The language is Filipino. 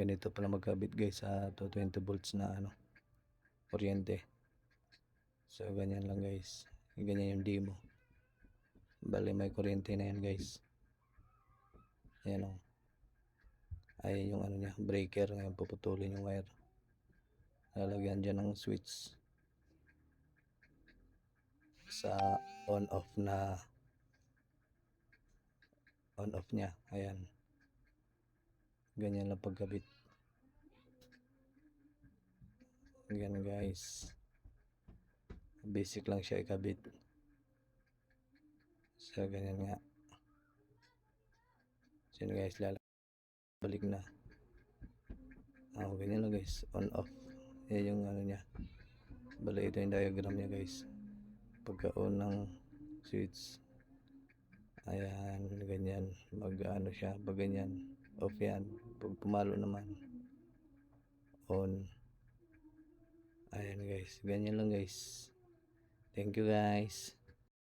ganito pala magkabit guys sa 220 volts na ano kuryente. So ganyan lang guys. Ganyan yung demo. Bali may kuryente na yan guys. Yan o ay yung ano niya breaker. Ngayon puputulin yung wire. Lalagyan dyan ng switch. Sa on off na on off niya. Ayan ganyan lang pagkabit. Ganyan guys. Basic lang siya ikabit. So ganyan nga. So yun guys balik na. Oh, ganyan lang guys. On off. Yan yung ano niya. Bali ito yung diagram niya guys. Pagka on ng switch. Ayan ganyan. Mag ano siya pag ganyan off yan. Pag pumalo naman. On. Ayan guys. Ganyan lang guys. Thank you guys